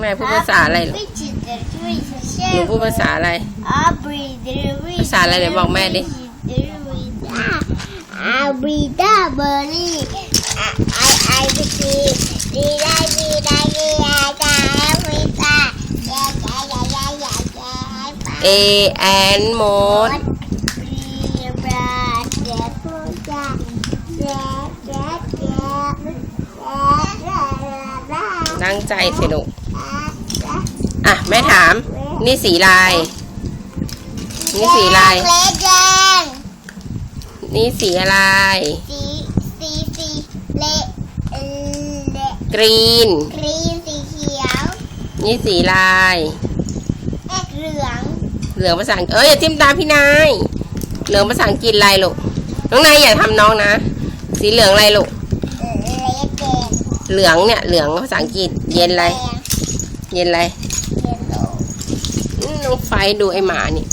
แม่พูดภาษาอะไรลูกหนูพูดภาษาอะไรภาษาอะไรเดี๋ยวบอกแม่ดิอาบิดาเบอร์รี่ไอไอบิดี A and มด ตั้งใจสิลูก อะ แม่ถาม นี่สีลาย นี่สีลายแดงแดงนี่สีอะไร สีสีสีเละเอ่อเละกรีน กรีนสีเขียว นี่สีลายแอกเหลือง เหลืองภาษาอังกฤษเอ้ยอย่าทิมตาพี่นาย เหลืองภาษาอังกฤษอะไรลูก น้องนายอย่าทำน้องนะ สีเหลืองอะไรลูกเอ่อเละแดงเหลืองเนี่ย เหลืองภาษาอังกฤษ เย็นอะไรแดงเย็นอะไรเยลโล่อืมน้องไฟดูไอหมานี่